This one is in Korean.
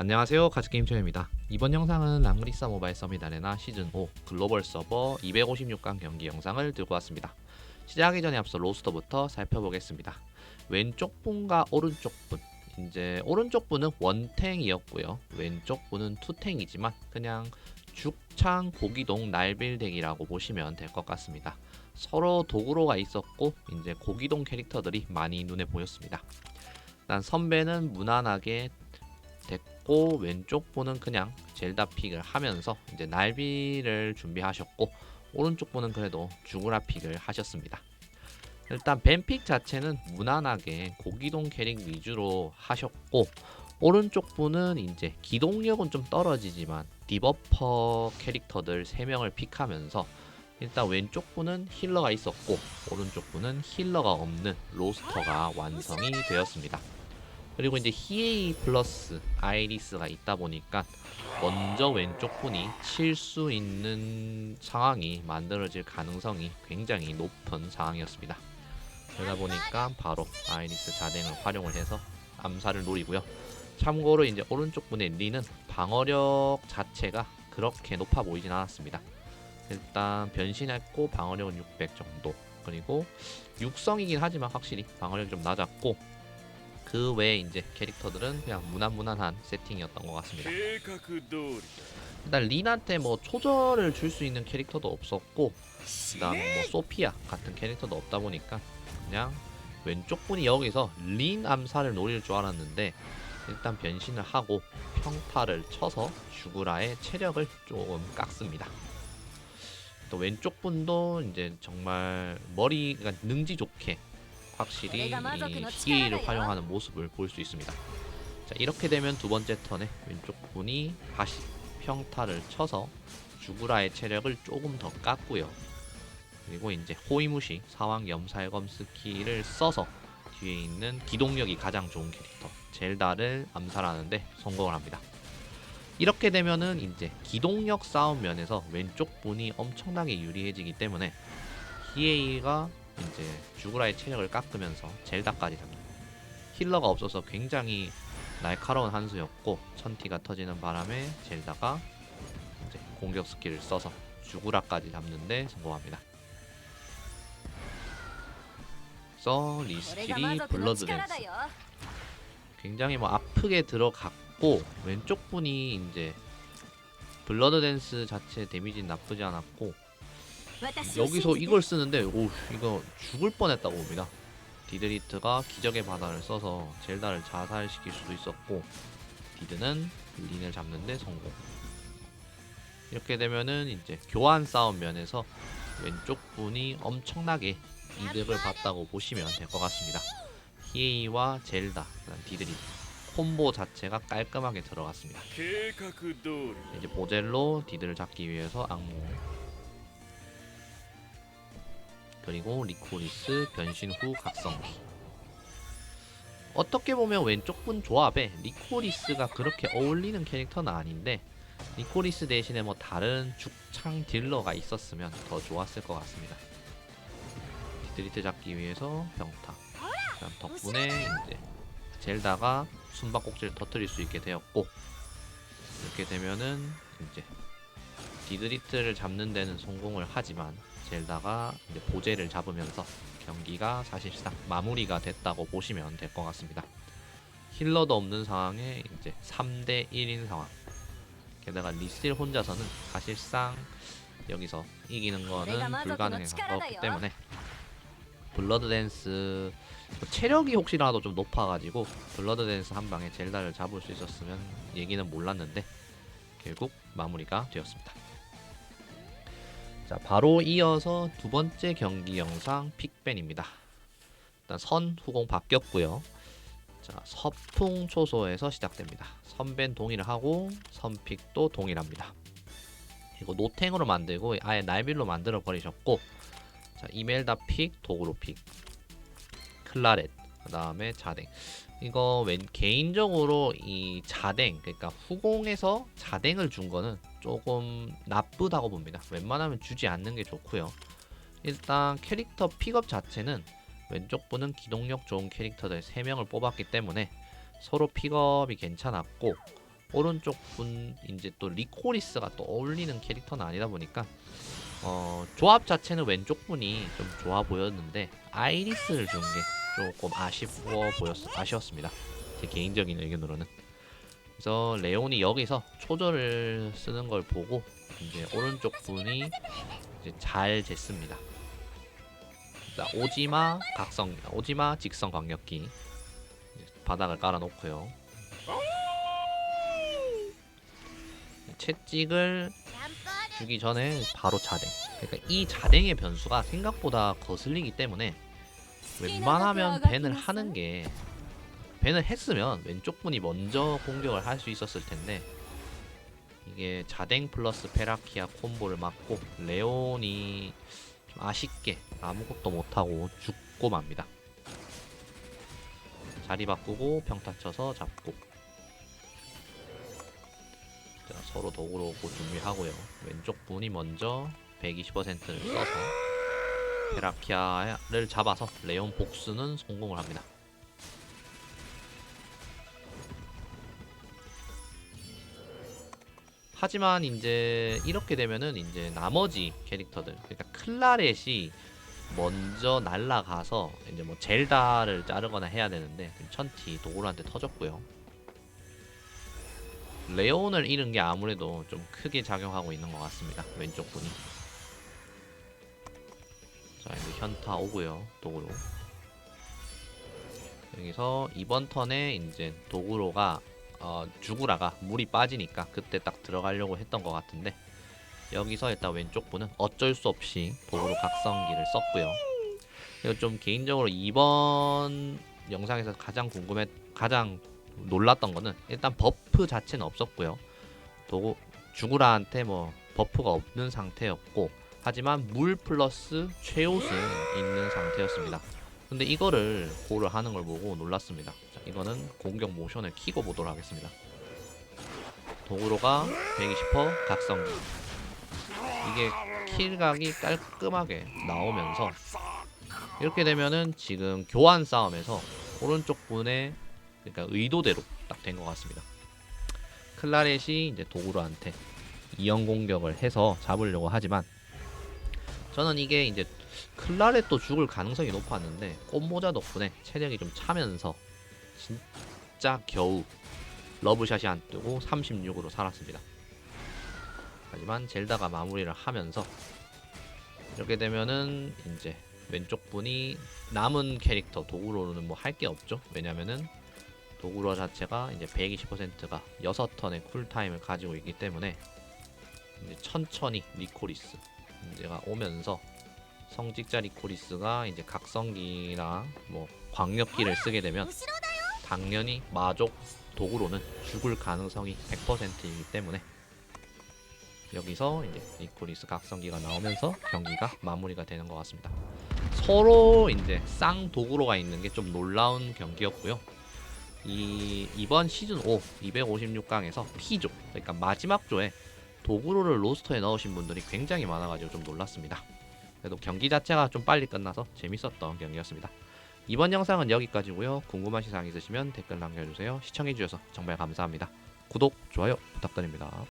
안녕하세요. 가즈게임초입니다. 이번 영상은 랑그리사 모바일 서밋 아레나 시즌5 글로벌 서버 256강 경기 영상을 들고 왔습니다. 시작하기 전에 앞서 로스터부터 살펴보겠습니다. 왼쪽 분과 오른쪽 분. 이제 오른쪽 분은 원탱이었고요. 왼쪽 분은 투탱이지만 그냥 죽창 고기동 날빌덱이라고 보시면 될 것 같습니다. 서로 도구로가 있었고 이제 고기동 캐릭터들이 많이 눈에 보였습니다. 일단 선배는 무난하게 됐고 왼쪽 분은 그냥 젤다 픽을 하면서 이제 날비를 준비하셨고 오른쪽 분은 그래도 주구라 픽을 하셨습니다. 일단 벤픽 자체는 무난하게 고기동 캐릭 위주로 하셨고 오른쪽 분은 이제 기동력은 좀 떨어지지만 디버퍼 캐릭터들 3명을 픽하면서 일단 왼쪽 분은 힐러가 있었고 오른쪽 분은 힐러가 없는 로스터가 완성이 되었습니다. 그리고 이제 히에이 플러스 아이리스가 있다 보니까 먼저 왼쪽 분이 칠 수 있는 상황이 만들어질 가능성이 굉장히 높은 상황이었습니다. 그러다 보니까 바로 아이리스 자댕을 활용을 해서 암살을 노리고요. 참고로 이제 오른쪽 분의 리는 방어력 자체가 그렇게 높아 보이진 않았습니다. 일단 변신했고 방어력은 600 정도 그리고 육성이긴 하지만 확실히 방어력이 좀 낮았고 그 외에 이제 캐릭터들은 그냥 무난무난한 세팅이었던 것 같습니다. 일단 린한테 뭐 초절을 줄 수 있는 캐릭터도 없었고 그다음에 뭐 소피아 같은 캐릭터도 없다 보니까 그냥 왼쪽 분이 여기서 린 암살을 노릴 줄 알았는데 일단 변신을 하고 평타를 쳐서 주구라의 체력을 조금 깎습니다. 또 왼쪽 분도 이제 정말 머리가 능지 좋게 확실히 이 히에이를 활용하는 모습을 볼 수 있습니다. 자 이렇게 되면 두 번째 턴에 왼쪽 분이 다시 평타를 쳐서 주구라의 체력을 조금 더 깎고요. 그리고 이제 호위무시 사왕 염살검 스킬을 써서 뒤에 있는 기동력이 가장 좋은 캐릭터 젤다를 암살하는데 성공을 합니다. 이렇게 되면은 이제 기동력 싸움 면에서 왼쪽 분이 엄청나게 유리해지기 때문에 히에이가 이제 주그라의 체력을 깎으면서 젤다까지 잡는 힐러가 없어서 굉장히 날카로운 한수였고 천티가 터지는 바람에 젤다가 이제 공격 스킬을 써서 주그라까지 잡는데 성공합니다. 써 리스킬이 블러드 댄스. 굉장히 뭐 아프게 들어갔고 왼쪽 분이 이제 블러드 댄스 자체 데미지는 나쁘지 않았고 여기서 이걸 쓰는데 오 이거 죽을 뻔했다고 봅니다. 디드리트가 기적의 바다를 써서 젤다를 자살시킬 수도 있었고 디드는 린을 잡는데 성공. 이렇게 되면은 이제 교환 싸움 면에서 왼쪽 분이 엄청나게 이득을 봤다고 보시면 될 것 같습니다. 히에이와 젤다, 디드리 콤보 자체가 깔끔하게 들어갔습니다. 이제 보젤로 디드를 잡기 위해서 악몽 그리고 리코리스 변신 후 각성기 어떻게 보면 왼쪽 분 조합에 리코리스가 그렇게 어울리는 캐릭터는 아닌데 리코리스 대신에 뭐 다른 죽창 딜러가 있었으면 더 좋았을 것 같습니다. 디드리트 잡기 위해서 병타. 그다음 덕분에 이제 젤다가 숨바꼭질을 터뜨릴 수 있게 되었고 이렇게 되면은 이제 디드리트를 잡는 데는 성공을 하지만 젤다가 이제 보제를 잡으면서 경기가 사실상 마무리가 됐다고 보시면 될 것 같습니다. 힐러도 없는 상황에 이제 3대 1인 상황. 게다가 리스틸 혼자서는 사실상 여기서 이기는 거는 불가능에 가까웠기 때문에 블러드 댄스 뭐 체력이 혹시라도 좀 높아가지고 블러드 댄스 한 방에 젤다를 잡을 수 있었으면 얘기는 몰랐는데 결국 마무리가 되었습니다. 자, 바로 이어서 두 번째 경기 영상 픽밴입니다. 일단 선 후공 바뀌었고요. 자, 서풍 초소에서 시작됩니다. 선밴 동일을 하고 선픽도 동일합니다. 이거 노탱으로 만들고 아예 날빌로 만들어 버리셨고 자, 이멜다 픽, 도구로 픽, 클라렛, 그 다음에 자댕. 이거 웬 개인적으로 이 자댕 그러니까 후공에서 자댕을 준 거는 조금 나쁘다고 봅니다. 웬만하면 주지 않는 게 좋고요. 일단 캐릭터 픽업 자체는 왼쪽 분은 기동력 좋은 캐릭터들 3명을 뽑았기 때문에 서로 픽업이 괜찮았고 오른쪽 분 이제 또 리코리스가 또 어울리는 캐릭터는 아니다 보니까 어, 조합 자체는 왼쪽 분이 좀 좋아 보였는데 아이리스를 준 게 조금 아쉬워 보였 아쉬웠습니다. 제 개인적인 의견으로는. 그래서 레온이 여기서 초절을 쓰는 걸 보고 이제 오른쪽 분이 이제 잘 쟀습니다. 자, 오지마 각성, 오지마 직성 광역기 바닥을 깔아놓고요. 채찍을 주기 전에 바로 자댕. 그러니까 이 자댕의 변수가 생각보다 거슬리기 때문에 웬만하면 밴을 하는 게 밴을 했으면 왼쪽 분이 먼저 공격을 할 수 있었을 텐데 이게 자댕 플러스 페라키아 콤보를 맞고 레온이 좀 아쉽게 아무것도 못하고 죽고 맙니다. 자리 바꾸고 평타 쳐서 잡고 자, 서로 도구로 오고 준비하고요. 왼쪽 분이 먼저 120%를 써서 페라키아를 잡아서 레온 복수는 성공을 합니다. 하지만 이제 이렇게 되면은 이제 나머지 캐릭터들 그러니까 클라렛이 먼저 날라가서 이제 뭐 젤다를 자르거나 해야 되는데 천티 도구로한테 터졌고요. 레온을 잃은 게 아무래도 좀 크게 작용하고 있는 것 같습니다. 왼쪽 분이. 자 이제 현타 오고요. 도구로. 여기서 이번 턴에 이제 도구로가 어, 주구라가 물이 빠지니까 그때 딱 들어가려고 했던 것 같은데 여기서 일단 왼쪽 분은 어쩔 수 없이 도구로 각성기를 썼고요. 그리고 좀 개인적으로 이번 영상에서 가장 궁금했, 가장 놀랐던 거는 일단 버프 자체는 없었고요. 도구 주구라한테 뭐 버프가 없는 상태였고 하지만 물 플러스 최옷은 있는 상태였습니다. 근데 이거를 고를 하는 걸 보고 놀랐습니다. 자, 이거는 공격 모션을 키고 보도록 하겠습니다. 도구로가 120% 각성기. 이게 킬각이 깔끔하게 나오면서 이렇게 되면은 지금 교환 싸움에서 오른쪽 분의 그러니까 의도대로 딱 된 것 같습니다. 클라렛이 이제 도구로한테 이연 공격을 해서 잡으려고 하지만 저는 이게 이제 클라렛도 죽을 가능성이 높았는데 꽃모자 덕분에 체력이 좀 차면서 진짜 겨우 러브샷이 안 뜨고 36으로 살았습니다. 하지만 젤다가 마무리를 하면서 이렇게 되면은 이제 왼쪽 분이 남은 캐릭터 도구로는 뭐 할 게 없죠. 왜냐면은 도구로 자체가 이제 120%가 6턴의 쿨타임을 가지고 있기 때문에 천천히 리코리스 문제가 오면서 성직자 리코리스가 이제 각성기랑 뭐 광역기를 쓰게 되면 당연히 마족 도구로는 죽을 가능성이 100%이기 때문에 여기서 이제 리코리스 각성기가 나오면서 경기가 마무리가 되는 것 같습니다. 서로 이제 쌍 도구로가 있는 게 좀 놀라운 경기였고요. 이 이번 시즌 5 256강에서 T조 그러니까 마지막 조에 도구로를 로스터에 넣으신 분들이 굉장히 많아가지고 좀 놀랐습니다. 그래도 경기 자체가 좀 빨리 끝나서 재밌었던 경기였습니다. 이번 영상은 여기까지고요. 궁금하신 사항 있으시면 댓글 남겨주세요. 시청해주셔서 정말 감사합니다. 구독, 좋아요 부탁드립니다.